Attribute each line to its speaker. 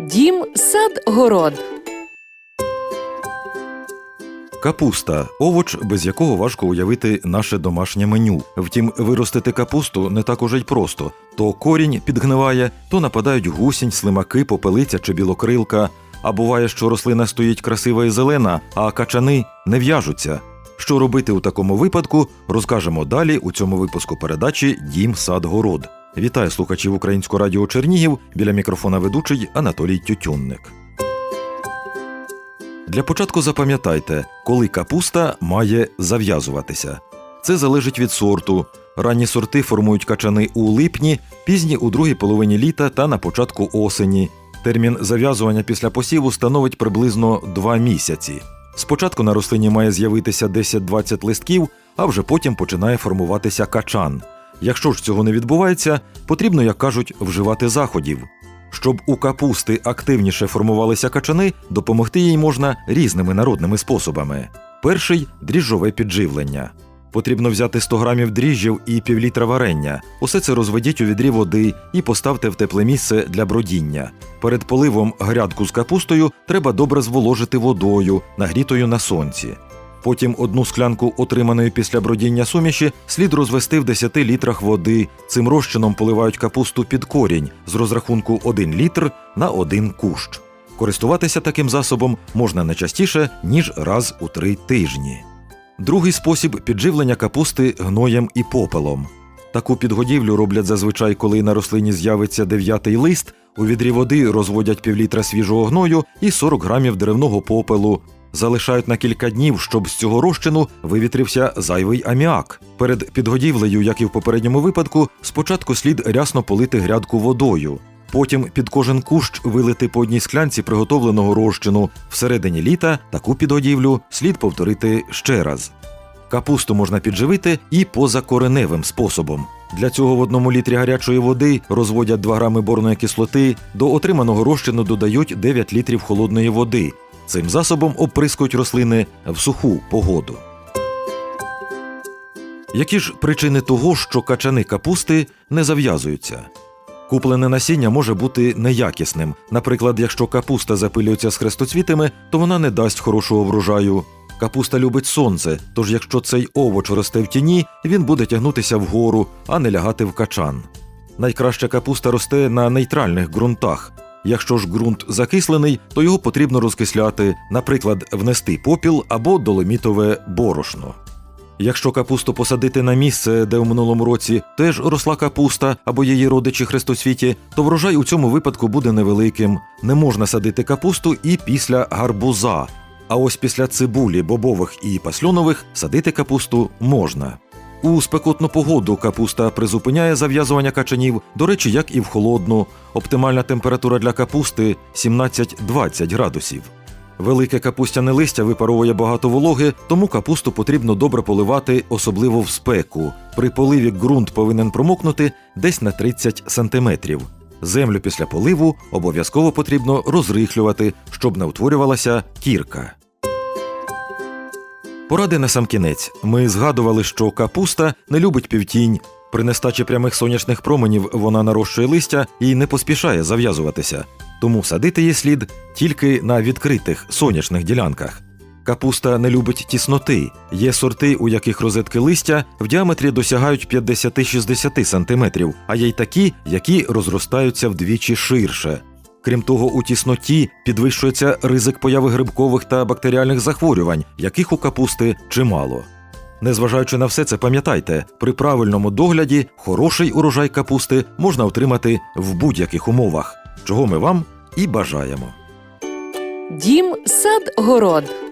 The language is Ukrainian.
Speaker 1: Дім, сад, город.
Speaker 2: Капуста овоч, без якого важко уявити наше домашнє меню. Втім, виростити капусту не так уже й просто. То корінь підгниває, то нападають гусінь, слимаки, попелиця чи білокрилка. А буває, що рослина стоїть красива і зелена, а качани не в'яжуться. Що робити у такому випадку, розкажемо далі у цьому випуску передачі Дім сад город. Вітаю слухачів Українського радіо Чернігів біля мікрофона ведучий Анатолій Тютюнник. Для початку запам'ятайте, коли капуста має зав'язуватися. Це залежить від сорту. Ранні сорти формують качани у липні, пізні у другій половині літа та на початку осені. Термін зав'язування після посіву становить приблизно 2 місяці. Спочатку на рослині має з'явитися 10-20 листків, а вже потім починає формуватися качан. Якщо ж цього не відбувається, потрібно, як кажуть, вживати заходів. Щоб у капусти активніше формувалися качани, допомогти їй можна різними народними способами. Перший дріжджове підживлення. Потрібно взяти 100 грамів дріжджів і півлітра варення. Усе це розведіть у відрі води і поставте в тепле місце для бродіння. Перед поливом грядку з капустою треба добре зволожити водою, нагрітою на сонці. Потім одну склянку отриманої після бродіння суміші слід розвести в 10 літрах води. Цим розчином поливають капусту під корінь з розрахунку 1 літр на 1 кущ. Користуватися таким засобом можна не частіше, ніж раз у 3 тижні. Другий спосіб підживлення капусти гноєм і попелом. Таку підгодівлю роблять зазвичай, коли на рослині з'явиться дев'ятий лист, у відрі води розводять півлітра свіжого гною і 40 грамів деревного попелу. Залишають на кілька днів, щоб з цього розчину вивітрився зайвий аміак. Перед підгодівлею, як і в попередньому випадку, спочатку слід рясно полити грядку водою. Потім під кожен кущ вилити по одній склянці приготовленого розчину. Всередині літа таку підгодівлю слід повторити ще раз. Капусту можна підживити і позакореневим способом. Для цього в одному літрі гарячої води розводять 2 грами борної кислоти, до отриманого розчину додають 9 літрів холодної води. Цим засобом оприскують рослини в суху погоду. Які ж причини того, що качани капусти не зав'язуються? Куплене насіння може бути неякісним. Наприклад, якщо капуста запилюється з хрестоцвітами, то вона не дасть хорошого врожаю. Капуста любить сонце, тож якщо цей овоч росте в тіні, він буде тягнутися вгору, а не лягати в качан. Найкраща капуста росте на нейтральних ґрунтах. Якщо ж ґрунт закислений, то його потрібно розкисляти, наприклад, внести попіл або доломітове борошно. Якщо капусту посадити на місце, де у минулому році теж росла капуста або її родичі хрестоцвіті, то врожай у цьому випадку буде невеликим. Не можна садити капусту і після гарбуза. А ось після цибулі, бобових і пасльонових садити капусту можна. У спекотну погоду капуста призупиняє зав'язування качанів, до речі, як і в холодну. Оптимальна температура для капусти 17-20 градусів. Велике капустяне листя випаровує багато вологи, тому капусту потрібно добре поливати, особливо в спеку. При поливі ґрунт повинен промокнути десь на 30 сантиметрів. Землю після поливу обов'язково потрібно розрихлювати, щоб не утворювалася кірка. Поради на сам кінець. Ми згадували, що капуста не любить півтінь. При нестачі прямих сонячних променів вона нарощує листя і не поспішає зав'язуватися. Тому садити її слід тільки на відкритих сонячних ділянках. Капуста не любить тісноти. Є сорти, у яких розетки листя в діаметрі досягають 50-60 см, а є й такі, які розростаються вдвічі ширше. Крім того, у тісноті підвищується ризик появи грибкових та бактеріальних захворювань, яких у капусти чимало. Незважаючи на все це, пам'ятайте, при правильному догляді хороший урожай капусти можна отримати в будь-яких умовах, чого ми вам і бажаємо.
Speaker 1: Дім, сад, город.